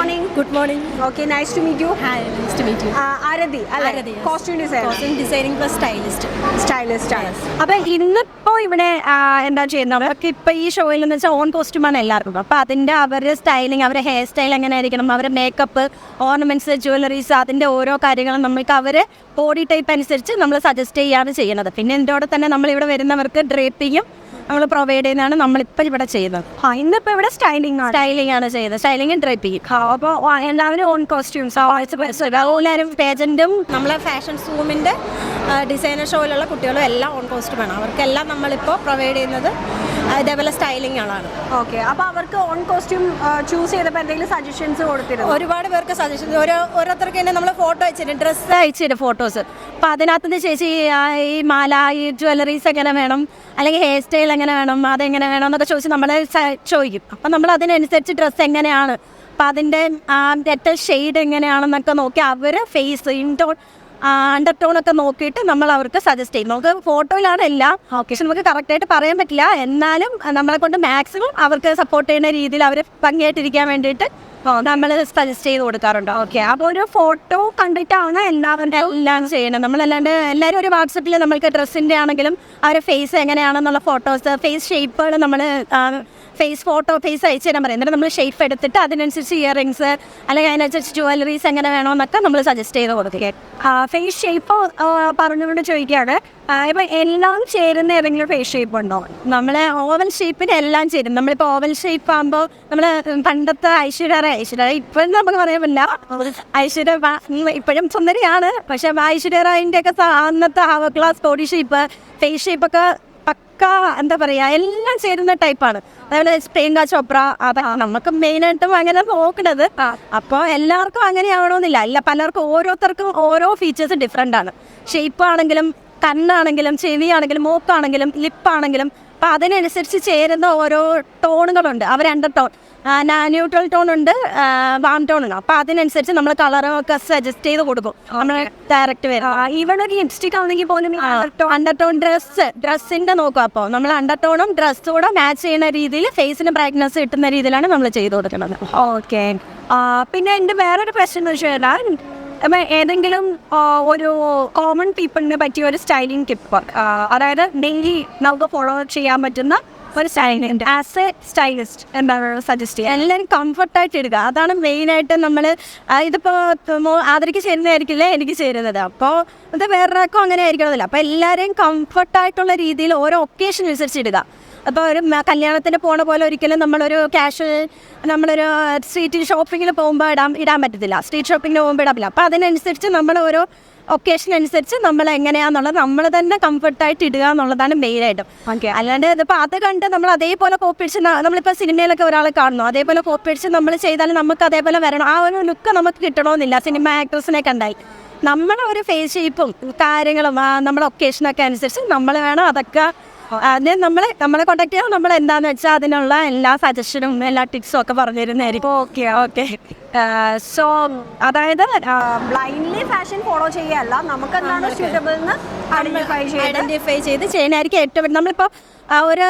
Morning good morning okay nice to meet you nice to meet you Aarathi Aarathi, costume designer costume designing plus stylist stylist ആണ്. അപ്പോൾ ഇന്നിപ്പോൾ ഇന്നിപ്പോ ഇവിടെ എന്താ ചെയ്യുന്നത്? അവർക്ക് ഇപ്പോൾ ഈ ഷോയിൽ എന്ന് വെച്ചാൽ ഓൺ കോസ്റ്റ്യൂമാണ് എല്ലാവർക്കും. അപ്പോൾ അതിന്റെ അവരുടെ സ്റ്റൈലിംഗ് അവരുടെ ഹെയർ സ്റ്റൈൽ എങ്ങനെ ആയിരിക്കണം അവരുടെ മേക്കപ്പ് ഓർണമെന്റ്സ് ജ്വല്ലറീസ് അതിന്റെ ഓരോ കാര്യങ്ങളും നമ്മൾക്ക് അവർ ബോഡി ടൈപ്പ് അനുസരിച്ച് നമ്മൾ സജസ്റ്റ് ചെയ്യാണ് ചെയ്യുന്നത്. പിന്നെ ഇതിന്റെ കൂടെ തന്നെ നമ്മൾ ഇവിടെ വരുന്നവർക്ക് ഡ്രേപ്പിങ്ങും നമ്മൾ പ്രൊവൈഡ് ചെയ്യുന്നതാണ് നമ്മളിപ്പോൾ ഇവിടെ ചെയ്യുന്നത്. ആ ഇന്നിപ്പോൾ ഇവിടെ സ്റ്റൈലിംഗ് ആണ്. സ്റ്റൈലിംഗ് ആണ് ചെയ്യുന്നത്. സ്റ്റൈലിംഗും ഡ്രൈപ്പിംഗ് അപ്പോൾ എല്ലാവരും ഓൺ കോസ്റ്റ്യൂംസ് എല്ലാവരും പേജന്റും നമ്മളെ ഫാഷൻ സൂമിന്റെ ഡിസൈനർ ഷോയിലുള്ള കുട്ടികളും എല്ലാം ഓൺ ആണ്. അവർക്കെല്ലാം നമ്മളിപ്പോൾ പ്രൊവൈഡ് ചെയ്യുന്നത് ഇതേപോലെ സ്റ്റൈലിംഗ് ആണ് ഓക്കെ അപ്പോൾ അവർക്ക് ഓൺ കോസ്റ്റ്യൂം ചൂസ് ചെയ്തപ്പോൾ എന്തെങ്കിലും സജഷൻസ് കൊടുത്തിരുന്നു? ഒരുപാട് പേർക്ക് സജഷൻസ് ഓരോ ഓരോരുത്തർക്ക് തന്നെ നമ്മൾ ഫോട്ടോ വെച്ചിട്ടുണ്ട് ഡ്രസ്സ് അയച്ചിട്ട് ഫോട്ടോസ് അപ്പൊ അതിനകത്തുനിന്ന് ചേച്ചി ഈ മാല ഈ ജ്വല്ലറീസ് എങ്ങനെ വേണം. അല്ലെങ്കിൽ ഹെയർ സ്റ്റൈൽ എങ്ങനെ വേണം അതെങ്ങനെ വേണം എന്നൊക്കെ ചോദിച്ച് നമ്മൾ ചോദിക്കും. അപ്പം നമ്മൾ അതിനനുസരിച്ച് ഡ്രസ്സ് എങ്ങനെയാണ്? അപ്പം അതിന്റെ ആ ഡെറ്റൽ ഷെയ്ഡ് എങ്ങനെയാണെന്നൊക്കെ നോക്കി അവർ face in tone under tone ഒക്കെ നോക്കിയിട്ട് നമ്മൾ അവർക്ക് സജസ്റ്റ് ചെയ്യും. നമുക്ക് ഫോട്ടോയിലാണ് എല്ലാം. പക്ഷെ നമുക്ക് കറക്റ്റായിട്ട് പറയാൻ പറ്റില്ല. എന്നാലും നമ്മളെ കൊണ്ട് മാക്സിമം അവർക്ക് സപ്പോർട്ട് ചെയ്യുന്ന രീതിയിൽ അവർ ഭംഗിയായിട്ടിരിക്കാൻ വേണ്ടിയിട്ട് നമ്മൾ സജസ്റ്റ് ചെയ്ത് കൊടുക്കാറുണ്ട്. ഓക്കെ അപ്പോൾ ഒരു ഫോട്ടോ കണ്ടിട്ടാണ് എല്ലാവരുടെ എല്ലാം ചെയ്യണം നമ്മളല്ലാണ്ട് എല്ലാവരും ഒരു വാട്സപ്പിൽ നമ്മൾക്ക് ഡ്രസ്സിന്റെ ആണെങ്കിലും അവരുടെ ഫേസ് എങ്ങനെയാണെന്നുള്ള ഫോട്ടോസ് ഫേസ് ഷേപ്പുകൾ നമ്മൾ ഫേസ് ഫോട്ടോ ഫേസ് അയച്ചു തരാൻ പറയും. എന്നിട്ട് നമ്മൾ ഷേപ്പ് എടുത്തിട്ട് അതിനനുസരിച്ച് ഇയറിങ്സ് അല്ലെങ്കിൽ അതിനനുസരിച്ച് ജുവലറീസ് എങ്ങനെ വേണമെന്നൊക്കെ നമ്മൾ സജസ്റ്റ് ചെയ്ത് കൊടുക്കുക ഫേസ് ഷേപ്പ് പറഞ്ഞുകൊണ്ട് ചോദിക്കുകയാണ് ഇപ്പം എല്ലാം ചേരുന്ന ഏതെങ്കിലും ഫേസ് ഷേപ്പ് ഉണ്ടോ? നമ്മൾ ഓവൽ ഷേപ്പിന് എല്ലാം ചേരും. നമ്മളിപ്പോൾ ഓവൽ ഷേപ്പ് ആകുമ്പോൾ നമ്മൾ പണ്ടത്തെ ഐശ്വര്യ ഐശ്വര്യ ഇപ്പം ഇപ്പോഴും നമുക്ക് പറയാൻ പറ്റില്ല. ഐശ്വര്യ ഇപ്പോഴും സുന്ദരിയാണ്. പക്ഷെ ഐശ്വര്യ റായിന്റെ ഒക്കെ അന്നത്തെ hourglass body shape face ഷേപ്പൊക്കെ പക്ക എന്താ പറയാ എല്ലാം ചേരുന്ന ടൈപ്പാണ് അതേപോലെ പ്രിയങ്ക ചോപ്ര അതാ നമുക്ക് മെയിൻ മെയിനായിട്ടും അങ്ങനെ നോക്കണത് അപ്പോൾ എല്ലാവർക്കും അങ്ങനെ ആവണമെന്നില്ല അല്ല പലർക്കും ഓരോരുത്തർക്കും ഓരോ ഫീച്ചേഴ്സ് ഡിഫറെന്റ് ആണ്. ഷേപ്പ് ആണെങ്കിലും കണ്ണാണെങ്കിലും ചെവിയാണെങ്കിലും മൂക്കാണെങ്കിലും ലിപ്പാണെങ്കിലും അപ്പം അതിനനുസരിച്ച് ചേരുന്ന ഓരോ ടോണുകളുണ്ട്. അവർ അണ്ടർ ടോൺ. ന്യൂട്രൽ ടോൺ ഉണ്ട് വാം ടോൺ ഉണ്ട് അപ്പം അതിനനുസരിച്ച് നമ്മൾ കളറൊക്കെ ഒക്കെ സജസ്റ്റ് ചെയ്ത് കൊടുക്കും. നമ്മൾ ഡയറക്റ്റ് വരും. ഈവൺ ഒരു ലിപ്സ്റ്റിക് ആണെങ്കിൽ പോലും അണ്ടർ ടോൺ ഡ്രസ്സ് ഡ്രസ്സിന്റെ നോക്കുക അപ്പോൾ നമ്മൾ അണ്ടർ ടോണും ഡ്രസ്സും കൂടെ മാച്ച് ചെയ്യുന്ന രീതിയിൽ ഫേസിന് ബ്രൈറ്റ്നസ് കിട്ടുന്ന രീതിയിലാണ് നമ്മൾ ചെയ്ത് കൊടുക്കുന്നത്. ഓക്കെ. പിന്നെ എന്റെ വേറൊരു പ്രശ്നം എന്ന് വെച്ചാൽ അപ്പം ഏതെങ്കിലും ഒരു കോമൺ പീപ്പിളിനെ പറ്റിയ ഒരു സ്റ്റൈലിംഗ് ടിപ്പ് അതായത് ഡെയിലി നമുക്ക് ഫോളോ ചെയ്യാൻ പറ്റുന്ന ഒരു സ്റ്റൈലിംഗ് ആസ് എ സ്റ്റൈലിസ്റ്റ് എന്താണ് സജസ്റ്റ് ചെയ്യുക എല്ലാവരും കംഫർട്ടായിട്ട് ഇടുക. അതാണ് മെയിനായിട്ട് നമ്മൾ ഇതിപ്പോൾ ആദരിക്ക് ചേരുന്നതായിരിക്കില്ലേ? എനിക്ക് ചേരുന്നത്. അപ്പോൾ ഇത് വേറൊരാൾക്കും അങ്ങനെ ആയിരിക്കണമെന്നില്ല അപ്പോൾ എല്ലാവരെയും കംഫർട്ടായിട്ടുള്ള രീതിയിൽ ഓരോ ഒക്കേഷൻ അനുസരിച്ച് ഇടുക. അപ്പോൾ ഒരു കല്യാണത്തിന് പോണ പോലെ ഒരിക്കലും നമ്മളൊരു ക്യാഷ്വൽ നമ്മളൊരു സ്ട്രീറ്റ് ഷോപ്പിങ്ങിൽ പോകുമ്പോൾ ഇടാൻ ഇടാൻ പറ്റത്തില്ല. സ്ട്രീറ്റ് ഷോപ്പിങ്ങിന് പോകുമ്പോൾ ഇടാൻ പറ്റില്ല. അപ്പോൾ അതിനനുസരിച്ച് നമ്മൾ ഓരോ ഒക്കേഷൻ അനുസരിച്ച് നമ്മൾ എങ്ങനെയാന്നുള്ളത് നമ്മൾ തന്നെ കംഫർട്ടായിട്ട് ഇടുക എന്നുള്ളതാണ് മെയിനായിട്ടും ഓക്കെ അല്ലാണ്ട് ഇതിപ്പോൾ അത് കണ്ട് നമ്മൾ അതേപോലെ കോപ്പി അടിച്ച് നമ്മളിപ്പോൾ സിനിമയിലൊക്കെ ഒരാളെ കാണുന്നു. അതേപോലെ കോപ്പി അടിച്ച് നമ്മൾ ചെയ്താൽ നമുക്ക് അതേപോലെ വരണം. ആ ഒരു ലുക്ക് നമുക്ക് കിട്ടണമെന്നില്ല സിനിമ ആക്ട്രസിനെ കണ്ടായി നമ്മുടെ ഒരു ഫേസ് ഷേപ്പും കാര്യങ്ങളും നമ്മുടെ ഒക്കേഷനൊക്കെ അനുസരിച്ച് നമ്മൾ വേണം അതൊക്കെ അത് നമ്മളെ നമ്മളെ കോൺടാക്ട് ചെയ്യാൻ നമ്മൾ എന്താന്ന് വെച്ചാൽ അതിനുള്ള എല്ലാ സജഷനും എല്ലാ ടിപ്സും ഒക്കെ പറഞ്ഞു തരുന്നതായിരിക്കും ഓക്കെ ഓക്കെ. സോ അതായത് ബ്ലൈൻഡ്ലി ഫാഷൻ ഫോളോ ചെയ്യല്ല നമുക്ക് എന്താണ് സ്യൂട്ടബിൾ എന്ന് ഐഡന്റിഫൈ ചെയ്ത് ഐഡന്റിഫൈ ചെയ്ത് ചെയ്യുന്നതായിരിക്കും ഏറ്റവും നമ്മളിപ്പോൾ ഒരു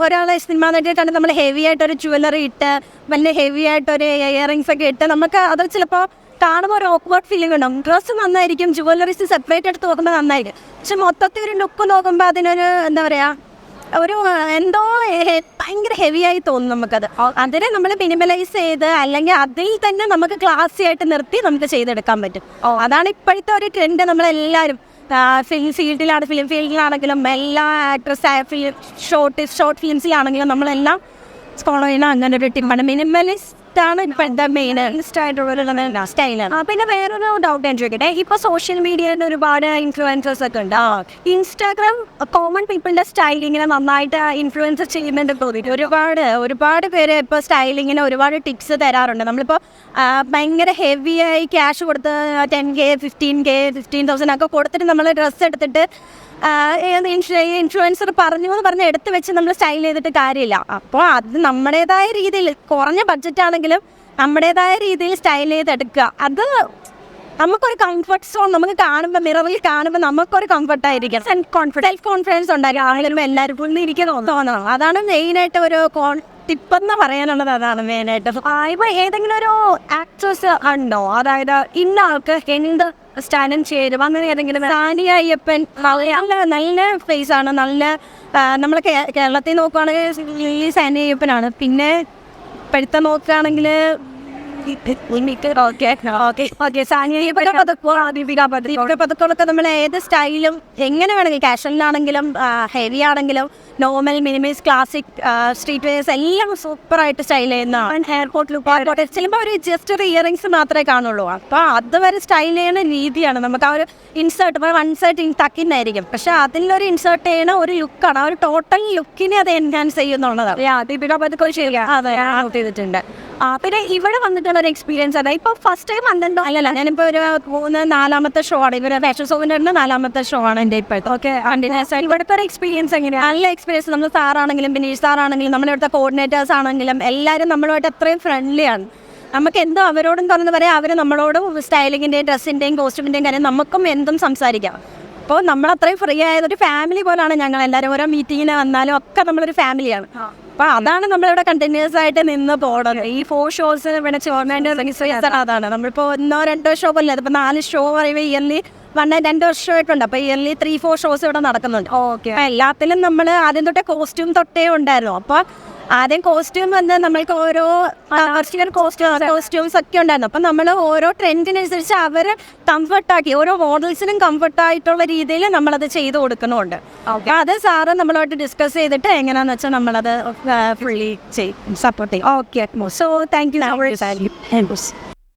ഒരാളെ സിനിമ നടിയിട്ടാണ് നമ്മൾ ഹെവി ആയിട്ട് ഒരു ജ്വല്ലറി ഇട്ട് വലിയ ഹെവി ആയിട്ട് ഒരു ഇയറിങ്സ് ഒക്കെ ഇട്ട് നമുക്ക് അത് ചിലപ്പോൾ കാണുമ്പോൾ ഒരു ഓക്വേർഡ് ഫീലിംഗ് ഉണ്ടാവും. ഡ്രസ്സ് നന്നായിരിക്കും ജുവല്ലറീസ് സെപ്പറേറ്റ് എടുത്ത് നോക്കുമ്പോൾ നന്നായിരിക്കും. പക്ഷെ മൊത്തത്തിൽ ഒരു ലുക്ക് നോക്കുമ്പോൾ അതിനൊരു എന്താ പറയുക ഒരു എന്തോ ഭയങ്കര ഹെവി ആയി തോന്നും നമുക്കത്. അതിനെ നമ്മൾ മിനിമലൈസ് ചെയ്ത് അല്ലെങ്കിൽ അതിൽ തന്നെ നമുക്ക് ക്ലാസ്സി ആയിട്ട് നിർത്തി നമുക്ക് ചെയ്തെടുക്കാൻ പറ്റും. അതാണ് ഇപ്പോഴത്തെ ഒരു ട്രെൻഡ് നമ്മളെല്ലാവരും ഫിലിം ഫീൽഡിലാണ് ഫിലിം ഫീൽഡിലാണെങ്കിലും എല്ലാ ആക്ട്രസ് ഫിലിം ഷോർട്ട് ഷോർട്ട് ഫിലിംസിലാണെങ്കിലും നമ്മളെല്ലാം ഫോളോ ചെയ്യുന്ന അങ്ങനെ ഒരു ടിപ്പാണ് മിനിമലിസ്റ്റ് ആണ് ഇപ്പോഴത്തെ മെയിൻ ആയിട്ടുള്ള സ്റ്റൈലാണ് പിന്നെ വേറൊരു ഡൗട്ട് ഞാൻ ചോദിക്കട്ടെ. ഇപ്പൊ സോഷ്യൽ മീഡിയയിൽ ഒരുപാട് ഇൻഫ്ലുവൻസേഴ്സ് ഒക്കെ ഉണ്ട്. ഇൻസ്റ്റാഗ്രാം കോമൺ പീപ്പിളിന്റെ സ്റ്റൈലിങ്ങിനെ നന്നായിട്ട് ഇൻഫ്ലുവൻസ് ചെയ്യുന്നുണ്ട് തോന്നിയിട്ട് ഒരുപാട് ഒരുപാട് പേര് ഇപ്പൊ സ്റ്റൈലിങ്ങിന് ഒരുപാട് ടിപ്സ് തരാറുണ്ട്. നമ്മളിപ്പോ ഭയങ്കര ഹെവി ആയി ക്യാഷ് കൊടുത്ത് ten K fifteen K fifteen thousand ഒക്കെ കൊടുത്തിട്ട് നമ്മൾ ഡ്രസ്സ് എടുത്തിട്ട് ഇൻഫ്ലുവൻസർ പറഞ്ഞു എന്ന് പറഞ്ഞ് എടുത്തു വെച്ച് നമ്മൾ സ്റ്റൈൽ ചെയ്തിട്ട് കാര്യമില്ല. അപ്പോൾ അത് നമ്മുടേതായ രീതിയിൽ കുറഞ്ഞ ബഡ്ജറ്റ് ആണെങ്കിലും നമ്മുടേതായ രീതിയിൽ സ്റ്റൈൽ ചെയ്തെടുക്കുക. അത് നമുക്കൊരു കംഫർട്ട് സോൺ നമുക്ക് കാണുമ്പോൾ മിററിൽ കാണുമ്പോൾ നമുക്കൊരു സെൽഫ് കോൺഫിഡൻസ് സെൽഫ് കോൺഫിഡൻസ് ഉണ്ടായിരിക്കും ആളുകളും എല്ലാവർക്കും ഇന്ന് എനിക്ക് തോന്നണം. അതാണ് മെയിനായിട്ട് ഒരു കോൺ ടിപ്പെന്ന് പറയാനുള്ളത്. അതാണ് മെയിനായിട്ട് ഇപ്പോൾ ഇപ്പൊ ഏതെങ്കിലും ഒരു ആക്ട്രസ് ഉണ്ടോ? അതായത് ഇന്ന ആൾക്ക് എന്ത് സ്റ്റാൻഡും ചേരും അങ്ങനെ ഏതെങ്കിലും സാനിയ അയ്യപ്പൻ നല്ല നല്ല ഫേസ് ആണ്. നല്ല നമ്മൾ കേരളത്തിൽ നോക്കുവാണെങ്കിൽ ഈ സാനിയ അയ്യപ്പനാണ്. പിന്നെ ഇപ്പോഴത്തെ നോക്കുകയാണെങ്കിൽ പതുക്കോളൊക്കെ നമ്മൾ ഏത് സ്റ്റൈലും എങ്ങനെ വേണമെങ്കിൽ കാഷ്വലിനാണെങ്കിലും ഹെവി ആണെങ്കിലും normal minimise classic street wears എല്ലാം സൂപ്പറായിട്ട് സ്റ്റൈൽ ചെയ്യുന്ന എയർപോർട്ട് ലുക്ക് ചിലപ്പോൾ ഒരു ജസ്റ്റ് ഒരു ഇയറിങ്സ് മാത്രമേ കാണുള്ളൂ. അപ്പോൾ അതുവരെ സ്റ്റൈൽ ചെയ്യുന്ന രീതിയാണ്. നമുക്ക് ആ ഒരു ഇൻസേർട്ട് ഇപ്പോൾ വൺ സൈഡ് തക്കിന്നായിരിക്കും. പക്ഷെ അതിലൊരു ഇൻസേർട്ട് ചെയ്യുന്ന ഒരു ലുക്കാണ് ആ ഒരു ടോട്ടൽ ലുക്കിനെ അത് എൻഹാൻസ് ചെയ്യുന്നുള്ളതാണ്. അതെ. ചെയ്തിട്ടുണ്ട്. പിന്നെ ഇവിടെ വന്നിട്ടുള്ള ഒരു എക്സ്പീരിയൻസ് അതാ. ഇപ്പൊ ഫസ്റ്റ് ടൈം വന്നിട്ടുണ്ടോ അല്ലല്ല ഞാനിപ്പോൾ ഒരു മൂന്ന് നാലാമത്തെ ഷോ ആണ്. ഇവർ ഫാഷൻ തന്നെ നാലാമത്തെ ഷോ ആണ് എന്റെ ഇപ്പോഴത്തെ. ഓക്കെ ഇവിടുത്തെ ഒരു എക്സ്പീരിയൻസ് എങ്ങനെയാണ് നല്ല എക്സ്പീരിയൻസ് നമ്മൾ സാറാണെങ്കിലും ബിനീഷ് സാറാണെങ്കിലും നമ്മുടെ ഇവിടുത്തെ കോർഡിനേറ്റേഴ്സ് ആണെങ്കിലും എല്ലാവരും നമ്മളുമായിട്ട് അത്രയും ഫ്രണ്ട്ലിയാണ് നമുക്ക് എന്തോ അവരോടും തുറന്ന് പറയാം. അവർ നമ്മളോട് സ്റ്റൈലിങ്ങിന്റെയും ഡ്രസ്സിന്റെയും കോസ്റ്റ്യൂമിന്റെയും കാര്യം നമുക്കും എന്തും സംസാരിക്കാം. അപ്പോൾ നമ്മൾ അത്രയും ഫ്രീ ആയത് ഒരു ഫാമിലി പോലാണ് ഞങ്ങൾ എല്ലാവരും ഓരോ മീറ്റിങ്ങിന് വന്നാലും ഒക്കെ നമ്മളൊരു ഫാമിലിയാണ് അപ്പോൾ അതാണ് നമ്മളിവിടെ കണ്ടിന്യൂസ് ആയിട്ട് നിന്ന് പോകണത് ഈ ഫോർ ഷോസ് ഇവിടെ ചോർമാന്റെ അതാണ്. നമ്മളിപ്പോൾ ഒന്നോ രണ്ടോ ഷോ പോലെ അതിപ്പോൾ നാല് ഷോ പറയുമ്പോൾ ഇയർലി വൺ രണ്ട് വർഷമായിട്ടുണ്ട്. അപ്പോൾ ഇയർലി ത്രീ ഫോർ ഷോസ് ഇവിടെ നടക്കുന്നുണ്ട്. ഓക്കെ അപ്പൊ എല്ലാത്തിലും നമ്മൾ ആദ്യം തൊട്ടേ കോസ്റ്റ്യൂം തൊട്ടേ ഉണ്ടായിരുന്നു. അപ്പൊ ആദ്യം കോസ്റ്റ്യൂം വന്ന് നമ്മൾക്ക് ഓരോ കോസ്റ്റ്യൂം കോസ്റ്റ്യൂംസ് ഒക്കെ ഉണ്ടായിരുന്നു. അപ്പം നമ്മൾ ഓരോ ട്രെൻഡിനനുസരിച്ച് അവർ കംഫർട്ടാക്കി ഓരോ മോഡൽസിനും കംഫർട്ടായിട്ടുള്ള രീതിയിൽ നമ്മളത് ചെയ്ത് കൊടുക്കുന്നുണ്ട്. അത് സാറ് നമ്മളായിട്ട് ഡിസ്കസ് ചെയ്തിട്ട് എങ്ങനെയാണെന്ന് വെച്ചാൽ നമ്മളത് ഫുള്ളി ചെയ്യും. സപ്പോർട്ട് ചെയ്യും okay so thank you thank much